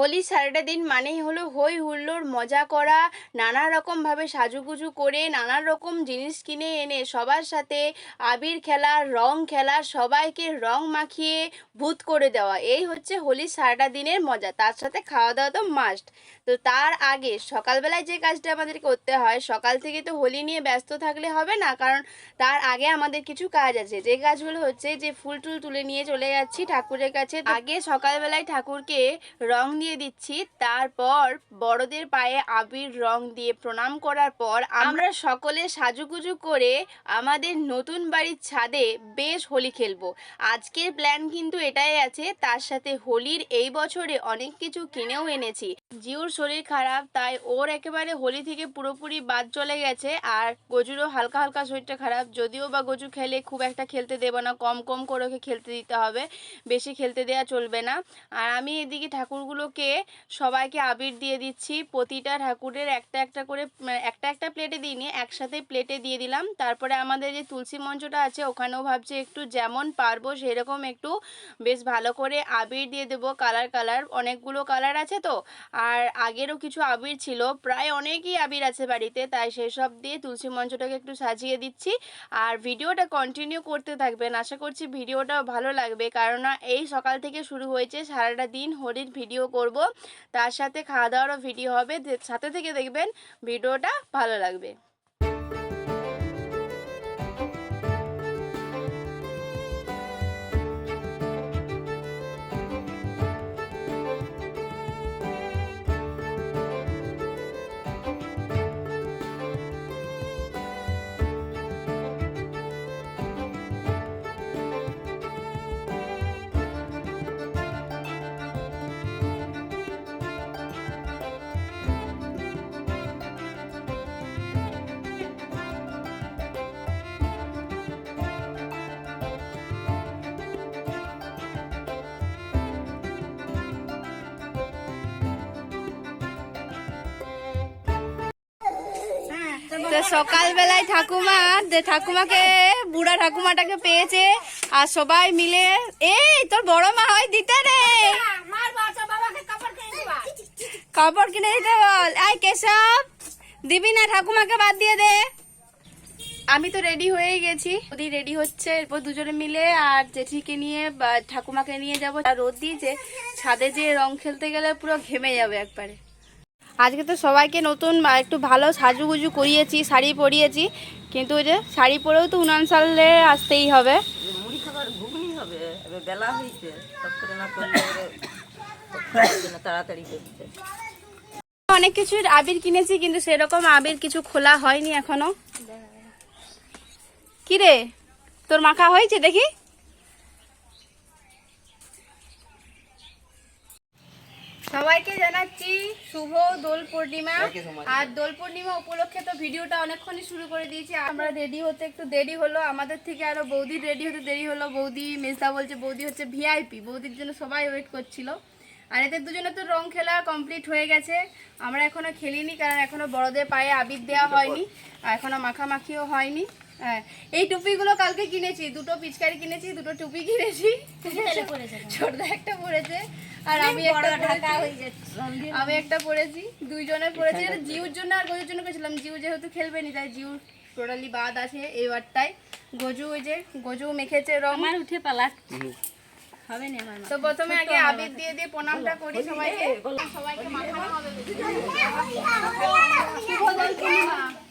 হোলি সারাটা দিন মানেই হলো হই হুল্লোড়, মজা করা নানা রকমভাবে সাজুগুজু করে নানা রকম জিনিস কিনে এনে সবার সাথে আবির খেলা, রং খেলা, সবাইকে রং মাখিয়ে ভূত করে দেওয়া। এই হচ্ছে হোলি সারাটা দিনের মজা। তার সাথে খাওয়া দাওয়া তো মাস্ট তো তার আগে সকালবেলায় যে কাজটা আমাদের করতে হয়, সকাল থেকে তো হোলি নিয়ে ব্যস্ত থাকলে হবে না, কারণ তার আগে আমাদের কিছু কাজ আছে। যে কাজগুলো হচ্ছে যে ফুল টুল তুলে নিয়ে চলে যাচ্ছি ঠাকুরের কাছে। আগে সকালবেলায় ঠাকুরকে রং দিয়ে দিচ্ছি, তারপর বড়দের পায়ে আবির রং দিয়ে প্রণাম করার পর আমরা সকলে সাজুগুজু করে আমাদের নতুন বাড়ির ছাদে বেশ হোলি খেলব। আজকের প্ল্যান কিন্তু এটাই আছে, তার সাথে হোলির এই বছরে অনেক কিছু কিনেও এনেছি। জিউর শরীর খারাপ, তাই ওর একেবারে হোলি থেকে পুরোপুরি বাদ চলে গেছে। আর গজুরও হালকা হালকা শরীরটা খারাপ, যদিও বা গজু খেলে খুব একটা খেলতে দেবো না, কম কম করে ওকে খেলতে দিতে হবে, বেশি খেলতে দেওয়া চলবে না। আর আমি এদিকে ঠাকুরগুলোকে সবাইকে আবির দিয়ে দিচ্ছি, প্রতিটা ঠাকুরের একটা একটা করে মানে একটা একটা প্লেটে দিইনি একসাথে প্লেটে দিয়ে দিলাম। তারপরে আমাদের যে তুলসী মঞ্চটা আছে, ওখানেও ভাবছি একটু যেমন পারব সেরকম একটু বেশ ভালো করে আবির দিয়ে দেবো, কালার কালার, অনেকগুলো কালার আছে তো। আর আগেরও কিছু আবির ছিল, প্রায় অনেকই আবির আছে বাড়িতে, তাই সেই সব দিয়ে তুলসী মঞ্চটাকে একটু সাজিয়ে দিচ্ছি। আর ভিডিওটা কন্টিনিউ করতে থাকবেন, আশা করছি ভিডিওটা ভালো লাগবে কারণ এই সকাল থেকে শুরু হয়েছে, সারাটা দিন হরির ভিডিও করব, তার সাথে খাওয়া দাওয়ারও ভিডিও হবে সাথে থেকে দেখবেন ভিডিওটা ভালো লাগবে। তো সকালবেলায় ঠাকুমা যে ঠাকুমাকে, বুড়া ঠাকুমাটাকে পেয়েছে, আর সবাই মিলে, এই, তোর বড় মা হয়, দিতে রে। কাপড় কিনে দিতে বল। আই কেশব, দিবি না, ঠাকুমাকে বাদ দিয়ে দে। আমি তো রেডি হয়ে গেছি। ওদি রেডি হচ্ছে, এরপর দুজনে মিলে, আর জেঠিকে নিয়ে, বা ঠাকুমাকে নিয়ে যাব। আর রোদ দিয়েছে, ছাদে যে রং খেলতে গেলে পুরো ঘেমে যাবে একবারে। আজকে তো সবাইকে নতুন একটু ভালো সাজুগুজু করিয়েছি শাড়ি পরিয়েছি। কিন্তু ওই যে শাড়ি পরেও তো উনান সালে আসতেই হবে। করে অনেক কিছু আবির কিনেছি কিন্তু সেরকম আবির কিছু খোলা হয়নি এখনও। কি রে তোর মাখা হয়েছে দেখি? সবাইকে জানাচ্ছি শুভ দোল পূর্ণিমা। আর দোল পূর্ণিমা উপলক্ষে তো ভিডিওটা অনেকক্ষণই শুরু করে দিয়েছি। আমরা রেডি হতে একটু দেরি হলো। আমাদের থেকে আরও বৌদির রেডি হতে দেরি হলো। বৌদি মেজদা বলছে বৌদি হচ্ছে ভিআইপি। বৌদির জন্য সবাই ওয়েট করছিল। আর এদের দুজনে তো রং খেলা কমপ্লিট হয়ে গেছে। আমরা এখনও খেলিনি কারণ এখনও বড়দের পায়ে আবির দেওয়া হয়নি। আর এখনও মাখামাখিও হয়নি। হ্যাঁ এই টুপিগুলো কালকে কিনেছি দুটো পিচকারি কিনেছি দুটো টুপি কিনেছি। ছোটদা একটা পড়েছে আর আমি একটা পরেছি। আমি একটা পড়েছি দুইজনে পড়েছি। জিউর জন্য আর গজুর জন্য করেছিলাম। জিউ যেহেতু খেলবে নি তাই জিউ টোটালি বাদ আছে এবারটাই গজু ওই যে গজু মেখেছে রং। উঠে পালা হবে না আমার তো প্রথমে আগে আবির দিয়ে দিয়ে প্রণামটা করি সবাইকে। সবাইকে মাখানো হবে।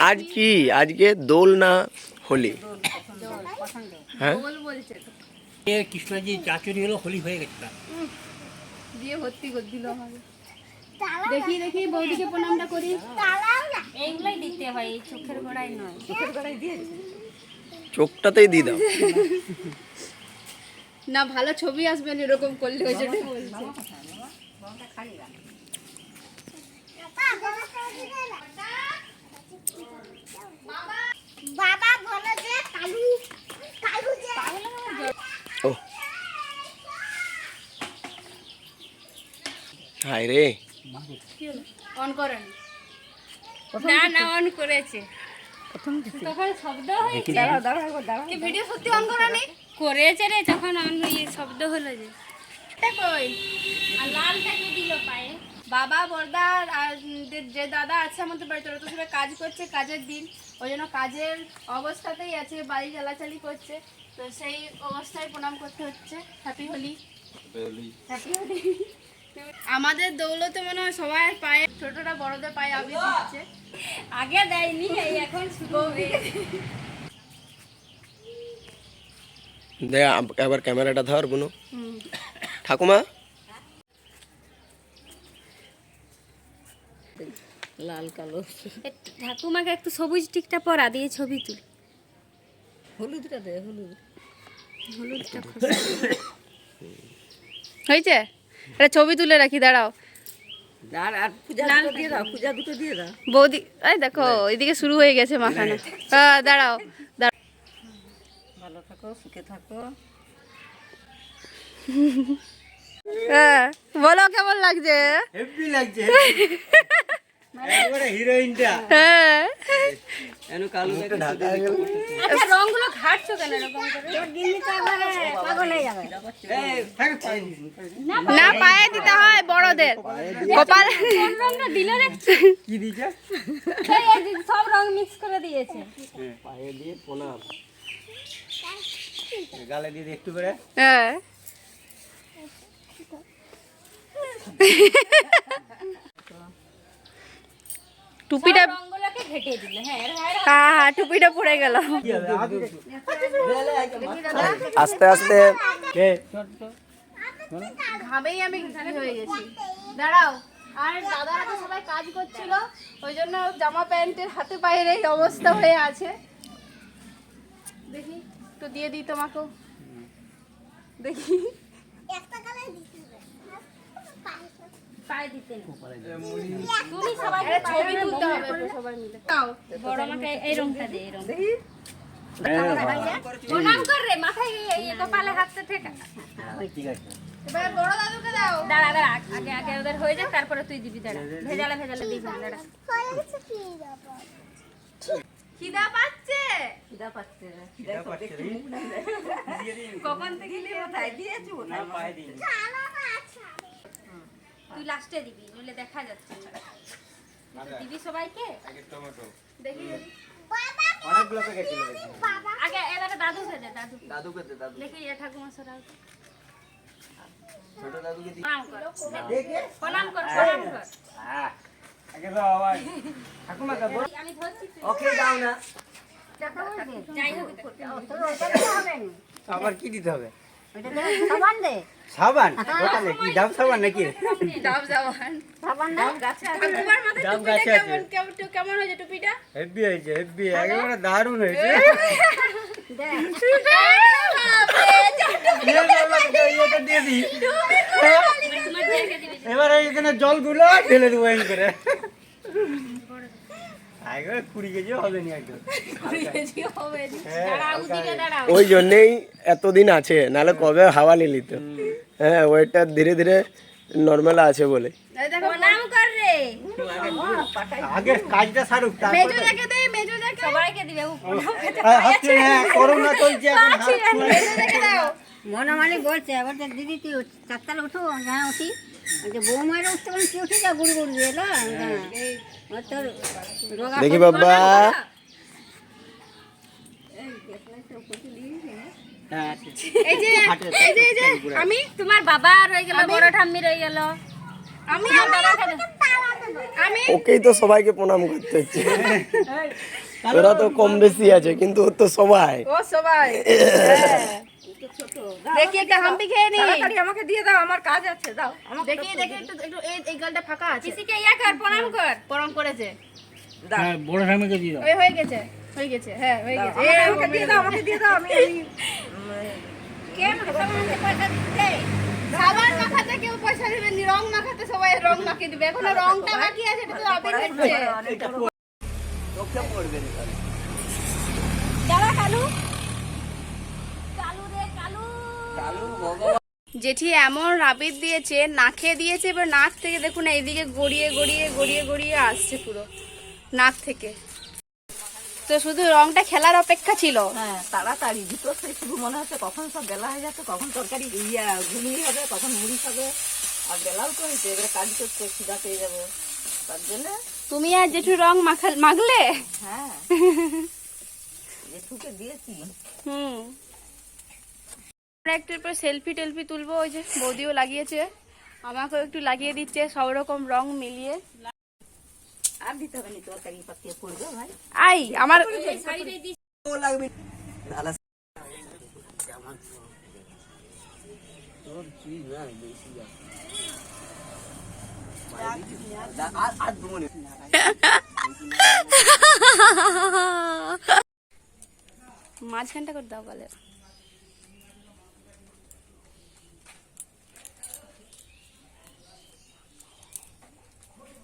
আজ কি? আজকে দোল না হোলি? হ্যাঁ? কৃষ্ণজি চাচুরি হলো হোলি হয়ে গেছে ভর্তি চোখটাতেই দিয়ে না ভালো ছবি আসবে এরকম করলে হয়েছে বাবা বলো যে কালু কালু যে ও। রে। অন করেন। না না অন করেছে। তখন শব্দ হয়েছে। দাঁড়াও দাঁড়াও দাঁড়াও। কি ভিডিও সত্যি অন করেছে রে যখন অন ইয়ে শব্দ হলো যে। কই? আর দিল পায়ে? বাবা বর্দা আর যে- যে দাদা আছে আমাদের বাড়িতে ওরা তো সবাই কাজ করছে কাজের দিন। ওই জন্য কাজের অবস্থাতেই আছে বাড়ি চালাচালি করছে। তো সেই অবস্থায় প্রণাম করতে হচ্ছে। হ্যাপি হোলি হ্যাপি হোলি আমাদের দৌলতে মনে হয় সবার পায়ে ছোটরা বড়দের পায়ে আবির দিচ্ছে। আগে দেয়নি এই এখন শুরু হয়েছে। দে আব- ক্যামেরাটা ধর বুনু। ঠাকুমা লাল কালো। ঠাকুমাকে একটু সবুজ টিকটা পরা দিয়ে ছবি তুল। হলুদটা দে হলুদ। হলুদটা হয়েছে? এটা ছবি তুলে রাখি দাঁড়াও। আর আর পূজা দুটো দিয়ে দাও পূজা দুটো দিয়ে দাও। বৌদি এই দেখো এদিকে শুরু হয়ে গেছে মাখানো। হ্যাঁ। দাঁড়াও দাঁড়াও। ভালো থাকো সুখে থাকো। হ্যাঁ বলো কেমন লাগছে? হেভি লাগছে হ্যাঁ। এন কালো একটা ঢাকা গেল। আচ্ছা রংগুলো ঘাটছো কেন এরকম করে? এই থাক পাই না পায়ে দিতে হয় বড়দের। কপাল দিল কি যে সব রং মিক্স করে দিয়েছে। পায়ে দিয়ে প্রণাম। গালে দিয়ে একটু করে। হ্যাঁ। টুপিটা হ্যাঁ হ্যাঁ টুপিটা পড়ে গেল। কি হবে আগে আস্তে। আস্তে ঘামেই আমি হয়ে গেছি। দাঁড়াও। আর দাদারা তো সবাই কাজ করছিল ওই জন্য জামা প্যান্টের হাতে পায়ের এই অবস্থা হয়ে আছে। দেখি একটু দিয়ে দিই তোমাকেও। দেখি একটা কালার দিতে হবে পায়ে তুমি ছবি তুলতে হবে সবাই মিলে। বড় মাকে এই রংটা দে এই রং প্রণাম কর রে মাথায় এই- এই কপালে হাতটা ঠেকা। ঠিক আছে। এবার বড় দাদুকে দাও। দাঁড়া দাঁড়া আগে আগে ওদের হয়ে যাক তারপরে তুই দিবি দাঁড়া। ভেজালে ভেজালে দিবি দাঁড়া। হয়ে খিদা পাচ্ছে? খিদা পাচ্ছে? খিদা পাচ্ছে কখন থেকে কোথায় দিয়েছ? না পায়ে তুই লাস্টে দিবি নইলে দেখা যাচ্ছে না। দিবি সবাইকে? দেখি। বাবা অনেকগুলো প্যাকেট দেখি বাবা আগে এবারে দাদু দে দাদু। দাদুকে দে দাদু। দেখি এ ঠাকুমা সরাও। ছোট দাদুকে দি। প্রণাম কর। দেখে? প্রণাম কর প্রণাম কর। হ্যাঁ। আগে তো আবার ঠাকুমা কা বল। আমি ধরছি ওকে দাও না। আবার কি দিতে হবে? সাবান দে। সাবান? দোকানে কি ডাব সাবান নাকি? ডাব সাবান। দে ঠাকুমার মাথায় ডাব গাছে আছে। কেমন কেমন কেমন হয়েছে টুপিটা? হেভি হয়েছে হেভি। একেবারে দারুণ হয়েছে। এবার এখানে জলগুলো ঢেলে দেবো এই করে। একবারে কুড়ি কেজি হবে হ্যাঁ, ওই জন্যেই এতদিন আছে নাহলে কবে হাওয়া লিলিত হ্যাঁ ওইটা ধীরে ধীরে নর্মাল আছে বলে। দেখো প্রণাম কর রে। আগে কাজটা সারুক মেজো দেখে দে মেজো দেখে সবাইকে দিবে ও হ্যাঁ করোনা চলছে এখন মেজো দেখে দাও। মনামালি বলছে এবার তো দিদি তুই চারটালে উঠো হ্যাঁ উঠি। বলছে বৌমারা উঠতে পারেন কি উঠে যা গুড়ি গুড়ি এলো হ্যাঁ তোর রোগা দেখি বাবা হ্যাঁ, আছে। এই যে এই যে এই যে আমি তোমার বাবা রয়ে গেল বড় ঠাম্মি রয়ে গেল। আমি আমি ওকেই তো সবাইকে প্রণাম করতে হচ্ছে। ওরা তো কম বেশি আছে কিন্তু ওর তো সবাই। ও সবাই। দেখি একটা হাম্পি খেয়ে নি তাড়াতাড়ি আমাকে দিয়ে দাও আমার কাজ আছে দাও। দেখি দেখি একটু একটু এই এই গালটা ফাঁকা আছে। ইয়া কর প্রণাম কর। গরম করেছে। দাও বড় ঠাকুমাকে দিয়ে দাও। হয়ে গেছে। হয়ে গেছে হ্যাঁ হয়ে গেছে। আমাকে- আমাকে দিয়ে দাও আমাকে দিয়ে দাও আমি আমি পয়সা দিতে সাবান মাখাতে কেউ পয়সা দিবে নি রং মাখাতে সবাই রং মাখিয়ে দিবে। দিবে রংটা বাকি আছে এটা তো আবির হচ্ছে। এটা পড়বে রে তাহলে। কালু? কালু রে কালু। কালু ভগবান। জেঠি এমন রাবির দিয়েছে নাকে দিয়েছে এবার নাক থেকে দেখুন এইদিকে গড়িয়ে গড়িয়ে গড়িয়ে গড়িয়ে আসছে পুরো নাক থেকে। তো শুধু রংটা খেলার অপেক্ষা ছিল। হ্যাঁ তাড়াতাড়ি। ভিতর থেকে শুধু মনে হচ্ছে কখন সব বেলা হয়ে যাচ্ছে কখন তরকারি ইয়া ঘুগনি হবে কখন মুড়ি খাবে। আর বেলাও তো হয়েছে এবারে কাজ করতে খিদা পেয়ে যাবে। তার জন্য তুমি আর জেঠু রং মাখাল মাখলে? হ্যাঁ। যে ঠুকে দিয়েছি। হুম। আমরা একটু পর সেলফি টেলফি তুলবো ওই যে বৌদিও লাগিয়েছে। আমাকেও একটু লাগিয়ে দিচ্ছে সব রকম রং মিলিয়ে। আর দিতে হবে নি তরকারি পাতিয়ে পড়বে ভাই। আই আমার লাগবে মাঝখানটা করে দাও বলে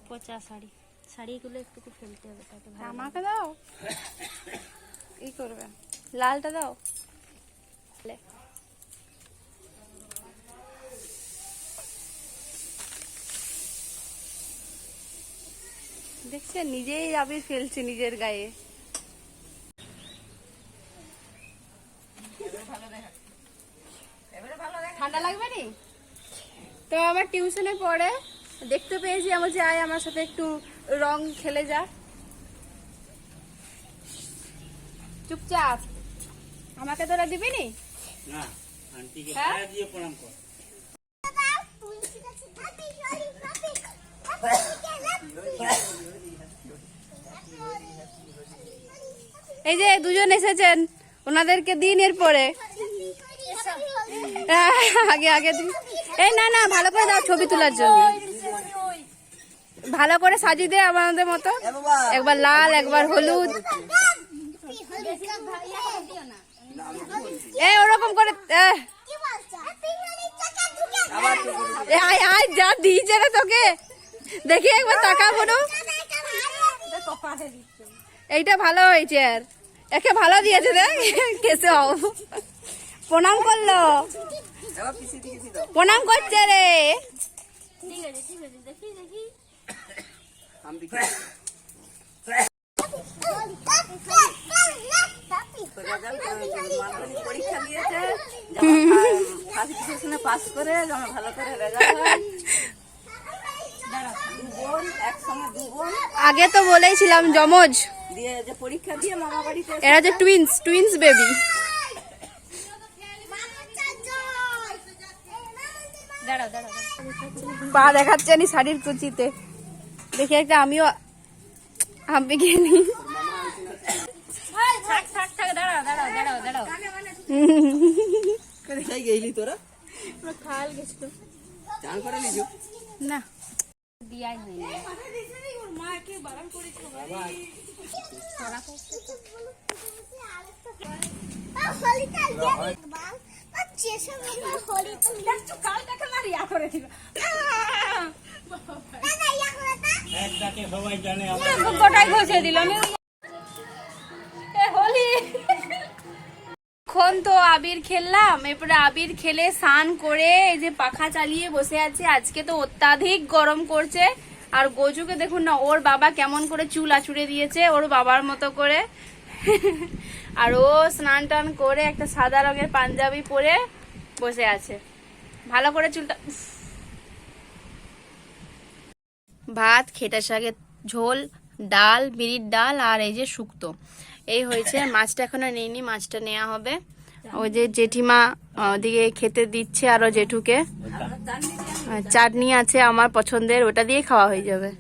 পচা শাড়ি। শাড়িগুলো একটু ফেলতে হবে ভালো আমাকে দাও। ই করবে। লালটা দাও। লে। দেখছেন নিজেই আবির ফেলছে নিজের গায়ে। ঠান্ডা লাগবে নি? তো আমার টিউশনে পড়ে। দেখতে পেয়েছি আমার যে আয় আমার সাথে একটু রং খেলে যা। চুপচাপ। আমাকে তোরা দিবি নি? হ্যাঁ? এই যে দুজন এসেছেন ওনাদেরকে দিন এর এরপরে আগে আগে দিন। এই না না ভালো করে দাও ছবি তোলার জন্য। ভালো করে সাজিয়ে দে আমাদের মতো। একবার লাল, একবার হলুদ। এই ওরকম করে আয় যা দিয়েছে রে তোকে। দেখি একবার তাকা বলো। এইটা ভালো হয়েছে আর। একে ভালো দিয়েছে দেখ, কেসে প্রণাম করল। প্রণাম করছে রে। ঠিক আছে ঠিক আছে, দেখি দেখি। আগে তো বলেইছিলাম জমজ এরা যে টুইন্স টুইন্স বেবি। পা দেখাচ্ছে নি শাড়ির কুচিতে দেখি একটা আমিও হাম্পি গিয়ে নি করে না। দিয়াই হয়নি। জানে আমরা এখন তো আবির খেললাম, এরপরে আবির খেলে স্নান করে এই যে পাখা চালিয়ে বসে আছে। আজকে তো অত্যাধিক গরম করছে। আর গজুকে দেখুন না, ওর বাবা কেমন করে চুল আছুড়ে দিয়েছে, ওর বাবার মতো করে। আর ও স্নান টান করে একটা সাদা রঙের পাঞ্জাবি পরে বসে আছে। ভালো করে চুলটা। ভাত খেটা শাকের ঝোল ডাল বিড়ির ডাল আর এই যে শুক্তো। এই হয়েছে মাছটা এখনও নেইনি মাছটা নেওয়া হবে। ওই যে জেঠিমা ওদিকে খেতে দিচ্ছে আরও জেঠুকে। চাটনি আছে আমার পছন্দের ওটা দিয়ে খাওয়া হয়ে যাবে।